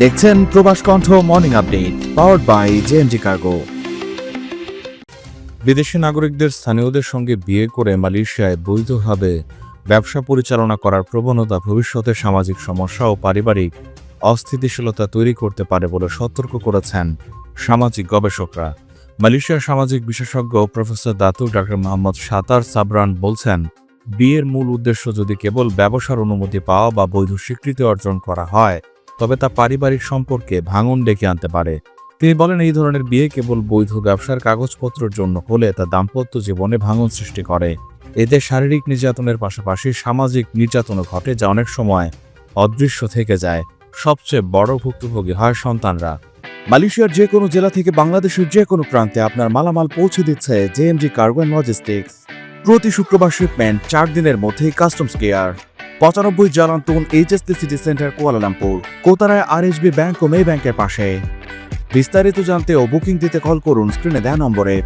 দেখছেন Probash Kantho morning update powered by JMG cargo বিদেশি নাগরিকদের স্থানীয়দের সঙ্গে বিয়ে করে মালয়েশিয়ায় বৈধভাবে ব্যবসা পরিচালনা করার প্রবণতা ভবিষ্যতে সামাজিক সমস্যা ও পারিবারিক অস্থিতিশীলতা তৈরি করতে পারে বলে সতর্ক করেছেন সামাজিক গবেষকরা। মালয়েশিয়ার সামাজিক বিশেষজ্ঞ প্রফেসর দাতু ডক্টর মোহাম্মদ সাতার সাবরান বলছেন, বিয়ের মূল উদ্দেশ্য যদি কেবল ব্যবসার অনুমতি পাওয়া বা বৈধ স্বীকৃতি অর্জন করা হয় তবে তা পারিবারিক সম্পর্কে ভাঙন ডেকে আনতে পারে। তিনি বলেন, এই ধরনের বিয়ে কেবল বৈধ ব্যবসার কাগজপত্রের জন্য হলে তা দাম্পত্য জীবনে ভাঙন সৃষ্টি করে। এতে শারীরিক নির্যাতনের পাশাপাশি সামাজিক নির্যাতনও ঘটে, যা অনেক সময় অদৃশ্য থেকে যায়। সবচেয়ে বড় ভুক্তভোগী হয় সন্তানরা। মালয়েশিয়ার যে কোনো জেলা থেকে বাংলাদেশের যে কোনো প্রান্তে আপনার মালামাল পৌঁছে দিচ্ছে জেএমজি কার্গো অ্যান্ড লজিস্টিক্স। প্রতি শুক্রবার শিপমেন্ট চার দিনের মধ্যেই কাস্টমস কেয়ার। পঁচানব্বই Jalan Tun HST city centre Kuala Lumpur, কোতারায় আর আরএসবি ব্যাংক ও মে ব্যাংকের পাশে। বিস্তারিত জানতে ও বুকিং দিতে কল করুন স্ক্রিনে দেওয়া নম্বরে।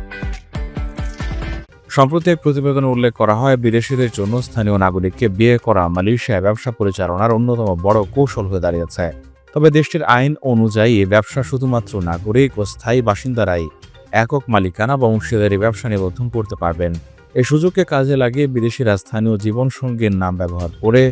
সম্প্রতি এক প্রতিবেদনে উল্লেখ করা হয়, বিদেশিদের জন্য স্থানীয় নাগরিককে বিয়ে করা মালয়েশিয়ায় ব্যবসা পরিচালনার অন্যতম বড় কৌশল হয়ে দাঁড়িয়েছে। তবে দেশটির আইন অনুযায়ী ব্যবসা শুধুমাত্র নাগরিক ও স্থায়ী বাসিন্দারাই একক মালিকানা বা অংশীদারি ব্যবসা নিবন্ধন করতে পারবেন। এই সুযোগকে কাজে লাগিয়ে বিদেশিরা স্থানীয় জীবনসঙ্গীর নাম ব্যবহার করে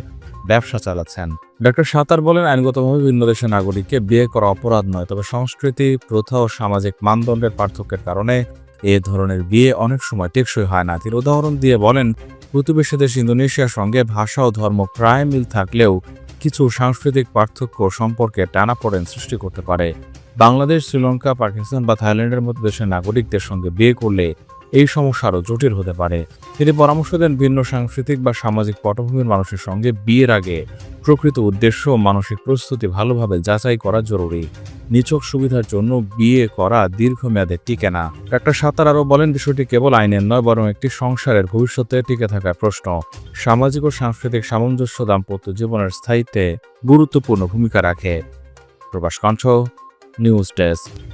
ব্যবসা চালাচ্ছেন। ডক্টর সাঁতার বলেন, আইনগতভাবে ভিন্ন দেশের নাগরিককে বিয়ে করা অপরাধ নয়, তবে সংস্কৃতি, প্রথা ও সামাজিক মানদণ্ডের পার্থক্যের কারণে এ ধরনের বিয়ে অনেক সময় টেকসই হয় না। তিনি উদাহরণ দিয়ে বলেন, প্রতিবেশী দেশ ইন্দোনেশিয়ার সঙ্গে ভাষা ও ধর্ম প্রায় মিল থাকলেও কিছু সাংস্কৃতিক পার্থক্য সম্পর্কে টানাপোড়েন সৃষ্টি করতে পারে। বাংলাদেশ, শ্রীলঙ্কা, পাকিস্তান বা থাইল্যান্ডের মতো দেশের নাগরিকদের সঙ্গে বিয়ে করলে এই সমস্যা আরও জটিল হতে পারে। তিনি পরামর্শ দেন ভিন্ন সাংস্কৃতিক বা সামাজিক পটভূমির মানুষের সঙ্গে বিয়ের আগে প্রকৃত উদ্দেশ্য ও মানসিক প্রস্তুতি ভালোভাবে যাচাই করা জরুরি। নিছক সুবিধার জন্য বিয়ে করা দীর্ঘমেয়াদে টিকে না। ডাক্তার সাঁতার আরও বলেন, বিষয়টি কেবল আইনের নয়, বরং একটি সংসারের ভবিষ্যতে টিকে থাকার প্রশ্ন। সামাজিক ও সাংস্কৃতিক সামঞ্জস্য দাম্পত্য জীবনের স্থায়িত্বে গুরুত্বপূর্ণ ভূমিকা রাখে। প্রবাস কণ্ঠ, নিউজ ডেস্ক।